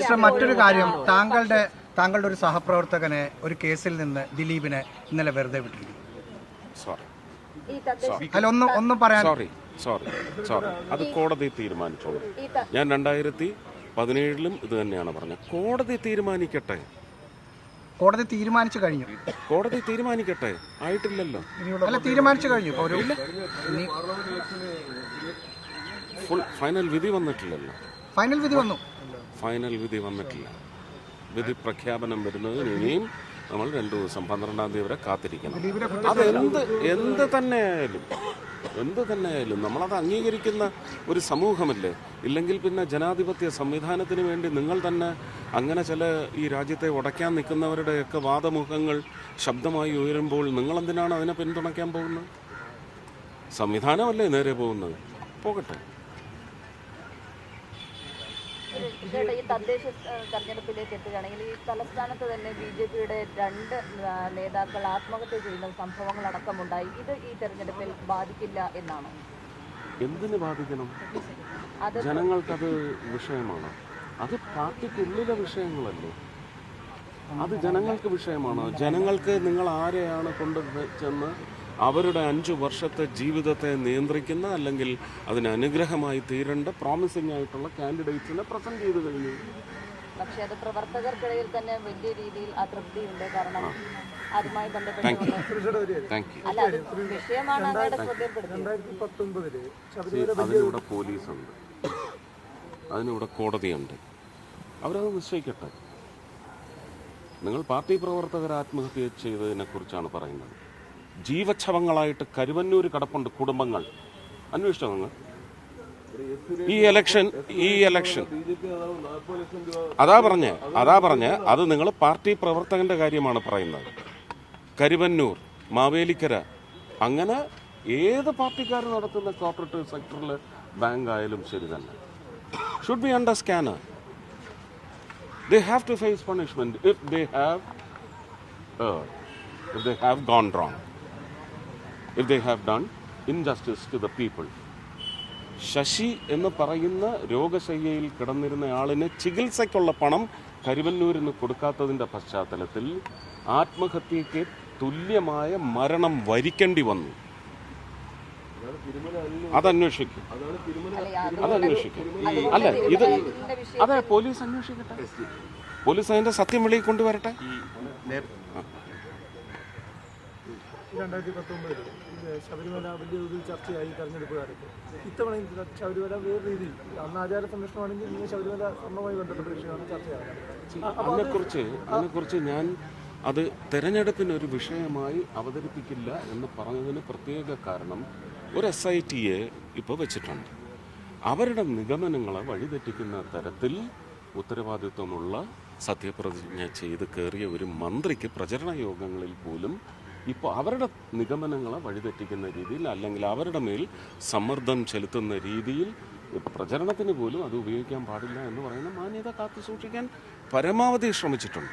Mister മറ്റൊരു കാര്യം. താങ്കളുടെ താങ്കളുടെ ഒരു സഹപ്രവർത്തകനെ ഒരു കേസിൽ നിന്ന് ദിലീപിനെ ഇന്നലെ വെറുതെ വിട്ടിരിക്കുന്നു സോറി അല്ല ഒന്ന് ഒന്ന് പറയാൻ സോറി സോറി സോറി അത് കോടതി തീരുമാനിച്ചോളൂ. ഞാൻ രണ്ടായിരത്തി പതിനേഴിലും ഇത് തന്നെയാണ് പറഞ്ഞത്. കോടതി തീരുമാനിക്കട്ടെ? കോടതി തീരുമാനിച്ചു കഴിഞ്ഞു. കോടതി തീരുമാനിക്കട്ടെ? ആയിട്ടില്ലല്ലോ. അല്ല തീരുമാനിച്ചു കഴിഞ്ഞു. ഫുൾ ഫൈനൽ വിധി വന്നിട്ടില്ലല്ലോ. ഫൈനൽ വിധി വന്നു. ഫൈനൽ വിധി വന്നിട്ടില്ല. വിധി പ്രഖ്യാപനം വരുന്നത് ഇനിയും നമ്മൾ രണ്ടു ദിവസം പന്ത്രണ്ടാം തീയതി വരെ കാത്തിരിക്കണം. അത് എന്ത് എന്ത് തന്നെയായാലും എന്ത് തന്നെയായാലും നമ്മളത് അംഗീകരിക്കുന്ന ഒരു സമൂഹമല്ലേ? ഇല്ലെങ്കിൽ പിന്നെ ജനാധിപത്യ സംവിധാനത്തിന് വേണ്ടി നിങ്ങൾ തന്നെ അങ്ങനെ ചില ഈ രാജ്യത്തെ ഉടയ്ക്കാൻ നിൽക്കുന്നവരുടെയൊക്കെ വാദമുഖങ്ങൾ ശബ്ദമായി ഉയരുമ്പോൾ നിങ്ങളെന്തിനാണ് അതിനെ പിന്തുണയ്ക്കാൻ പോകുന്നത്? സംവിധാനമല്ലേ നേരെ പോകുന്നത്? പോകട്ടെ. ചേട്ടാ, ഈ തദ്ദേശ തെരഞ്ഞെടുപ്പിലേക്ക് എത്തുകയാണെങ്കിൽ ഈ തലസ്ഥാനത്ത് തന്നെ ബി ജെ പിയുടെ രണ്ട് നേതാക്കൾ ആത്മഹത്യ ചെയ്യുന്ന സംഭവങ്ങൾ അടക്കമുണ്ടായി. ഇത് ഈ തെരഞ്ഞെടുപ്പിൽ ബാധിക്കില്ല എന്നാണ്. എന്തിനു ബാധിക്കണം? അത് ജനങ്ങൾക്കത് വിഷയമാണ്. അത് പാർട്ടിക്കുള്ളിലെ വിഷയങ്ങളല്ലേ? അത് ജനങ്ങൾക്ക് വിഷയമാണ്? ജനങ്ങൾക്ക് നിങ്ങൾ ആരെയാണ് കൊണ്ട് ചെന്ന് അവരുടെ അഞ്ച് വർഷത്തെ ജീവിതത്തെ നിയന്ത്രിക്കുന്ന അല്ലെങ്കിൽ അതിന് അനുഗ്രഹമായി തീരേണ്ട പ്രോമിസിംഗ് ആയിട്ടുള്ള കാൻഡിഡേറ്റ്സിനെ പ്രസന്റ് ചെയ്ത് കഴിഞ്ഞു. പക്ഷേ അത് പ്രവർത്തകർക്കിടയിൽ തന്നെ വലിയ രീതിയിൽ അതൃപ്തിയുണ്ട്. കാരണം അതുമായി ബന്ധപ്പെട്ട് അതിനിവിടെ പോലീസുണ്ട്. അതിനിവിടെ കോടതിയുണ്ട്. അവരത് നിശ്ചയിക്കട്ടെ. നിങ്ങൾ പാർട്ടി പ്രവർത്തകർ ആത്മഹത്യ ചെയ്തതിനെക്കുറിച്ചാണ് പറയുന്നത്. ജീവച്ഛവങ്ങളായിട്ട് കരുവന്നൂർ കിടപ്പുണ്ട് കുടുംബങ്ങൾ. അന്വേഷിച്ചോ നിങ്ങൾ? ഈ ഇലക്ഷൻ ഈ ഇലക്ഷൻ അതാ പറഞ്ഞേ അതാ പറഞ്ഞേ അത് നിങ്ങൾ പാർട്ടി പ്രവർത്തകന്റെ കാര്യമാണ് പറയുന്നത്. കരുവന്നൂർ മാവേലിക്കര അങ്ങനെ ഏത് പാർട്ടിക്കാർ നടത്തുന്ന കോർപ്പറേറ്റ് സെക്ടറിൽ ബാങ്ക് ആയാലും ശരി തന്നെ. Should be under scanner the have to face punishment if they have if they have gone gone wrong, if have done done injustice to the people. Shashi എന്ന് പറയുന്ന രോഗശയ്യയിൽ കിടന്നിരുന്ന ആളിന് ചികിത്സയ്ക്കുള്ള പണം കരുവന്നൂരിന് കൊടുക്കാത്തതിന്റെ പശ്ചാത്തലത്തിൽ ആത്മഹത്യയ്ക്ക് തുല്യമായ മരണം വരിക്കേണ്ടി വന്നു. അതന്വേഷിക്കും. അതന്വേഷിക്കും. അല്ല ഇത് അതെ പോലീസ് അന്വേഷിക്കട്ടെ. പോലീസ് അതിന്റെ സത്യം വെളിയിൽ കൊണ്ടുവരട്ടെ? രണ്ടായിരത്തി പത്തൊമ്പതിൽ ശബരിമല വലിയ ഒരു ചർച്ചയായി തെരഞ്ഞെടുപ്പ് കാലത്ത് ഇത്തവണ ശബരിമല വേറെ രീതിയിൽ അന്ന് ആചാര സംരക്ഷണമാണെങ്കിൽ ഇന്ന് ശബരിമല സ്വർണമായി ബന്ധപ്പെട്ട വിഷയമാണ് ചർച്ചയാകുന്നത് അതിനെക്കുറിച്ച് അതിനെക്കുറിച്ച് ഞാൻ അത് തെരഞ്ഞെടുപ്പിന് ഒരു വിഷയമായി അവതരിപ്പിക്കില്ല എന്ന് പറഞ്ഞതിന് പ്രത്യേക കാരണം ഒരു എസ് ഐ ടിയെ ഇപ്പോൾ വെച്ചിട്ടുണ്ട്. അവരുടെ നിഗമനങ്ങളെ വഴിതെറ്റിക്കുന്ന തരത്തിൽ ഉത്തരവാദിത്വമുള്ള സത്യപ്രതിജ്ഞ ചെയ്ത് കയറിയ ഒരു മന്ത്രിക്ക് പ്രചരണ യോഗങ്ങളിൽ പോലും ഇപ്പോൾ അവരുടെ നിഗമനങ്ങളെ വഴിതെറ്റിക്കുന്ന രീതിയിൽ അല്ലെങ്കിൽ അവരുടെ മേൽ സമ്മർദ്ദം ചെലുത്തുന്ന രീതിയിൽ പ്രചരണത്തിന് പോലും അത് ഉപയോഗിക്കാൻ പാടില്ല എന്ന് പറയുന്ന മാന്യത കാത്തു സൂക്ഷിക്കാൻ പരമാവധി ശ്രമിച്ചിട്ടുണ്ട്.